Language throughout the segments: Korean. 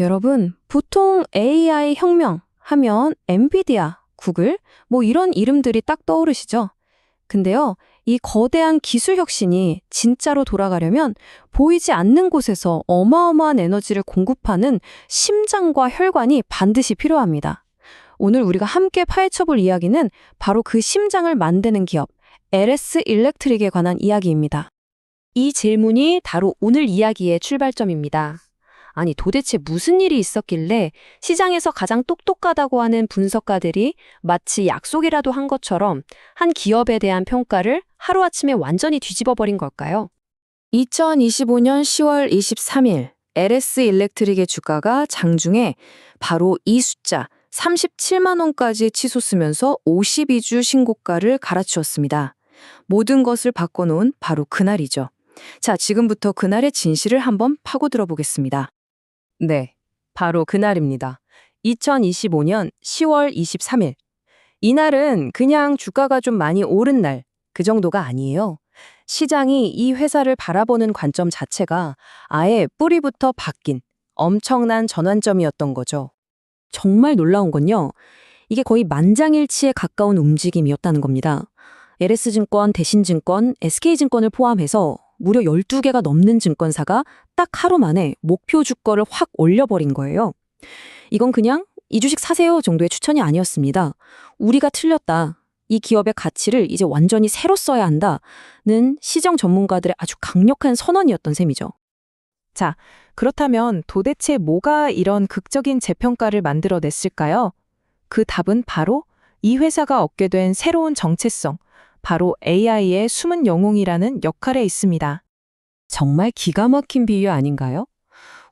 여러분, 보통 AI 혁명 하면 엔비디아, 구글, 뭐 이런 이름들이 딱 떠오르시죠? 근데요, 이 거대한 기술 혁신이 진짜로 돌아가려면 보이지 않는 곳에서 어마어마한 에너지를 공급하는 심장과 혈관이 반드시 필요합니다. 오늘 우리가 함께 파헤쳐 볼 이야기는 바로 그 심장을 만드는 기업, LS 일렉트릭에 관한 이야기입니다. 이 질문이 바로 오늘 이야기의 출발점입니다. 아니, 도대체 무슨 일이 있었길래 시장에서 가장 똑똑하다고 하는 분석가들이 마치 약속이라도 한 것처럼 한 기업에 대한 평가를 하루아침에 완전히 뒤집어 버린 걸까요? 2025년 10월 23일 LS 일렉트릭의 주가가 장중에 바로 이 숫자 37만 원까지 치솟으면서 52주 신고가를 갈아치웠습니다. 모든 것을 바꿔놓은 바로 그날이죠. 자, 지금부터 그날의 진실을 한번 파고들어 보겠습니다. 네, 바로 그날입니다. 2025년 10월 23일. 이날은 그냥 주가가 좀 많이 오른 날, 그 정도가 아니에요. 시장이 이 회사를 바라보는 관점 자체가 아예 뿌리부터 바뀐 엄청난 전환점이었던 거죠. 정말 놀라운 건요. 이게 거의 만장일치에 가까운 움직임이었다는 겁니다. LS증권, 대신증권, SK증권을 포함해서 무려 12개가 넘는 증권사가 딱 하루 만에 목표 주가를 확 올려버린 거예요. 이건 그냥 이 주식 사세요 정도의 추천이 아니었습니다. 우리가 틀렸다. 이 기업의 가치를 이제 완전히 새로 써야 한다는 시정 전문가들의 아주 강력한 선언이었던 셈이죠. 자, 그렇다면 도대체 뭐가 이런 극적인 재평가를 만들어냈을까요? 그 답은 바로 이 회사가 얻게 된 새로운 정체성, 바로 AI의 숨은 영웅이라는 역할에 있습니다. 정말 기가 막힌 비유 아닌가요?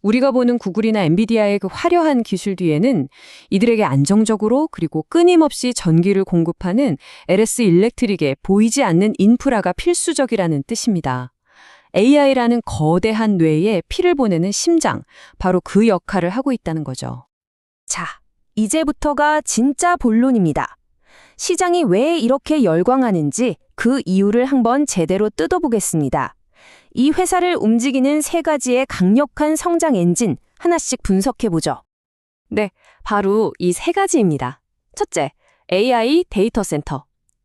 우리가 보는 구글이나 엔비디아의 그 화려한 기술 뒤에는 이들에게 안정적으로 그리고 끊임없이 전기를 공급하는 LS 일렉트릭의 보이지 않는 인프라가 필수적이라는 뜻입니다. AI라는 거대한 뇌에 피를 보내는 심장, 바로 그 역할을 하고 있다는 거죠. 자, 이제부터가 진짜 본론입니다. 시장이 왜 이렇게 열광하는지 그 이유를 한번 제대로 뜯어보겠습니다. 이 회사를 움직이는 세 가지의 강력한 성장 엔진 하나씩 분석해보죠. 네, 바로 이 세 가지입니다. 첫째, AI 데이터 센터.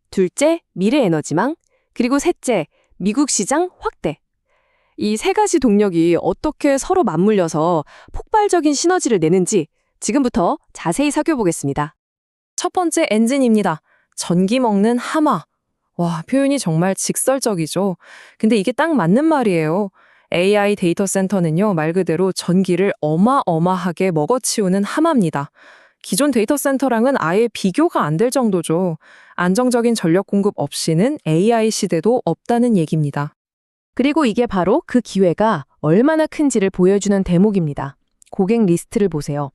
둘째, 미래 에너지망. 그리고 셋째, 미국 시장 확대. 이 세 가지 동력이 어떻게 서로 맞물려서 폭발적인 시너지를 내는지 지금부터 자세히 살펴보겠습니다. 첫 번째 엔진입니다. 전기 먹는 하마. 와, 표현이 정말 직설적이죠. 근데 이게 딱 맞는 말이에요. AI 데이터 센터는요, 말 그대로 전기를 어마어마하게 먹어치우는 하마입니다. 기존 데이터 센터랑은 아예 비교가 안 될 정도죠. 안정적인 전력 공급 없이는 AI 시대도 없다는 얘기입니다. 그리고 이게 바로 그 기회가 얼마나 큰지를 보여주는 대목입니다. 고객 리스트를 보세요.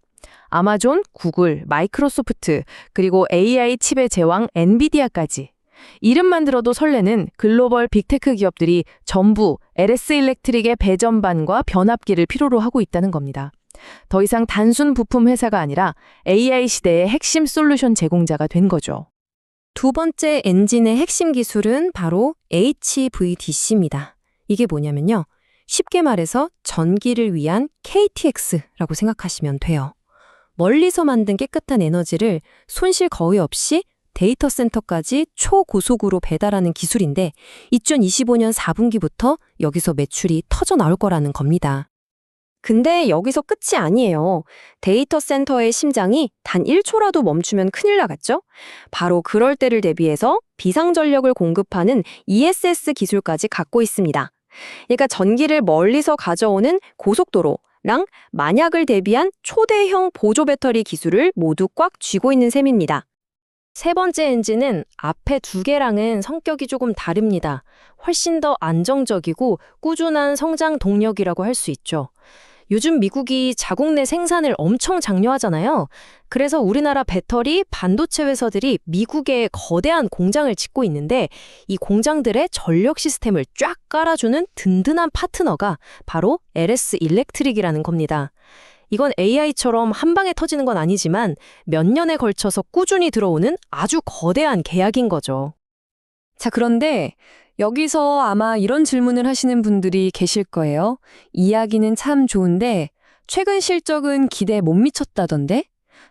아마존, 구글, 마이크로소프트, 그리고 AI 칩의 제왕 엔비디아까지. 이름만 들어도 설레는 글로벌 빅테크 기업들이 전부 LS 일렉트릭의 배전반과 변압기를 필요로 하고 있다는 겁니다. 더 이상 단순 부품 회사가 아니라 AI 시대의 핵심 솔루션 제공자가 된 거죠. 두 번째 엔진의 핵심 기술은 바로 HVDC입니다. 이게 뭐냐면요. 쉽게 말해서 전기를 위한 KTX라고 생각하시면 돼요. 멀리서 만든 깨끗한 에너지를 손실 거의 없이 데이터 센터까지 초고속으로 배달하는 기술인데 2025년 4분기부터 여기서 매출이 터져 나올 거라는 겁니다. 근데 여기서 끝이 아니에요. 데이터 센터의 심장이 단 1초라도 멈추면 큰일 나겠죠? 바로 그럴 때를 대비해서 비상전력을 공급하는 ESS 기술까지 갖고 있습니다. 그러니까 전기를 멀리서 가져오는 고속도로, 랑 만약을 대비한 초대형 보조 배터리 기술을 모두 꽉 쥐고 있는 셈입니다. 세 번째 엔진은 앞에 두 개랑은 성격이 조금 다릅니다. 훨씬 더 안정적이고 꾸준한 성장 동력이라고 할 수 있죠. 요즘 미국이 자국 내 생산을 엄청 장려하잖아요. 그래서 우리나라 배터리, 반도체 회사들이 미국에 거대한 공장을 짓고 있는데 이 공장들의 전력 시스템을 쫙 깔아주는 든든한 파트너가 바로 LS 일렉트릭이라는 겁니다. 이건 AI처럼 한 방에 터지는 건 아니지만 몇 년에 걸쳐서 꾸준히 들어오는 아주 거대한 계약인 거죠. 자, 그런데 여기서 아마 이런 질문을 하시는 분들이 계실 거예요. 이야기는 참 좋은데 최근 실적은 기대에 못 미쳤다던데?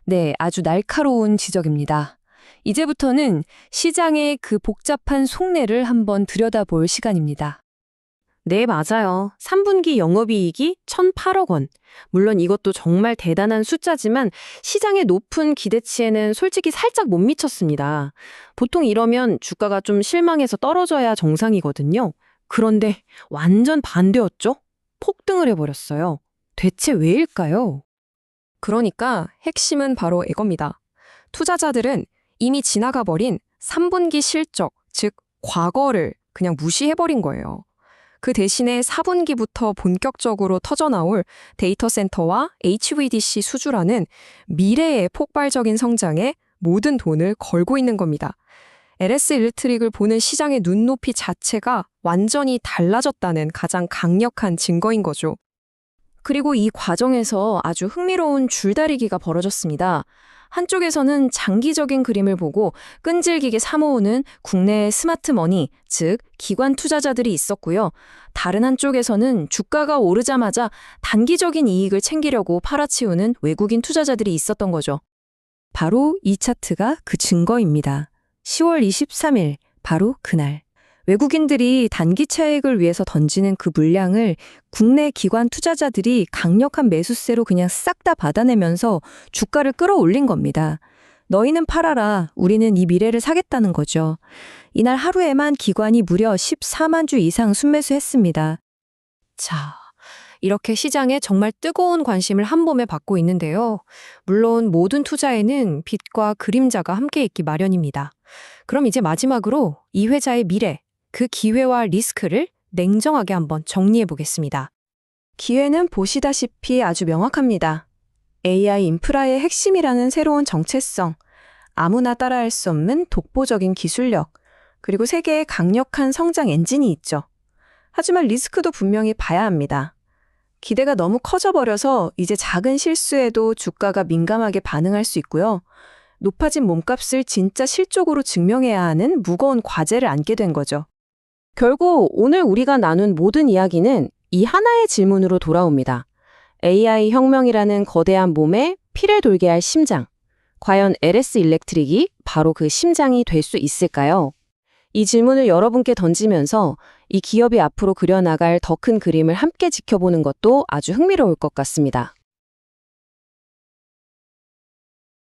네, 아주 날카로운 지적입니다. 이제부터는 시장의 그 복잡한 속내를 한번 들여다볼 시간입니다. 네, 맞아요. 3분기 영업이익이 1,008억 원. 물론 이것도 정말 대단한 숫자지만 시장의 높은 기대치에는 솔직히 살짝 못 미쳤습니다. 보통 이러면 주가가 좀 실망해서 떨어져야 정상이거든요. 그런데 완전 반대였죠? 폭등을 해버렸어요. 대체 왜일까요? 그러니까 핵심은 바로 이겁니다. 투자자들은 이미 지나가 버린 3분기 실적, 즉 과거를 그냥 무시해버린 거예요. 그 대신에 4분기부터 본격적으로 터져나올 데이터 센터와 HVDC 수주라는 미래의 폭발적인 성장에 모든 돈을 걸고 있는 겁니다. LS 일렉트릭을 보는 시장의 눈높이 자체가 완전히 달라졌다는 가장 강력한 증거인 거죠. 그리고 이 과정에서 아주 흥미로운 줄다리기가 벌어졌습니다. 한쪽에서는 장기적인 그림을 보고 끈질기게 사모으는 국내 스마트 머니, 즉 기관 투자자들이 있었고요. 다른 한쪽에서는 주가가 오르자마자 단기적인 이익을 챙기려고 팔아치우는 외국인 투자자들이 있었던 거죠. 바로 이 차트가 그 증거입니다. 10월 23일, 바로 그날. 외국인들이 단기 차익을 위해서 던지는 그 물량을 국내 기관 투자자들이 강력한 매수세로 그냥 싹 다 받아내면서 주가를 끌어올린 겁니다. 너희는 팔아라. 우리는 이 미래를 사겠다는 거죠. 이날 하루에만 기관이 무려 14만 주 이상 순매수했습니다. 자, 이렇게 시장에 정말 뜨거운 관심을 한 몸에 받고 있는데요. 물론 모든 투자에는 빛과 그림자가 함께 있기 마련입니다. 그럼 이제 마지막으로 이 회사의 미래, 그 기회와 리스크를 냉정하게 한번 정리해 보겠습니다. 기회는 보시다시피 아주 명확합니다. AI 인프라의 핵심이라는 새로운 정체성, 아무나 따라할 수 없는 독보적인 기술력, 그리고 세계의 강력한 성장 엔진이 있죠. 하지만 리스크도 분명히 봐야 합니다. 기대가 너무 커져버려서 이제 작은 실수에도 주가가 민감하게 반응할 수 있고요. 높아진 몸값을 진짜 실적으로 증명해야 하는 무거운 과제를 안게 된 거죠. 결국 오늘 우리가 나눈 모든 이야기는 이 하나의 질문으로 돌아옵니다. AI 혁명이라는 거대한 몸에 피를 돌게 할 심장. 과연 LS 일렉트릭이 바로 그 심장이 될 수 있을까요? 이 질문을 여러분께 던지면서 이 기업이 앞으로 그려나갈 더 큰 그림을 함께 지켜보는 것도 아주 흥미로울 것 같습니다.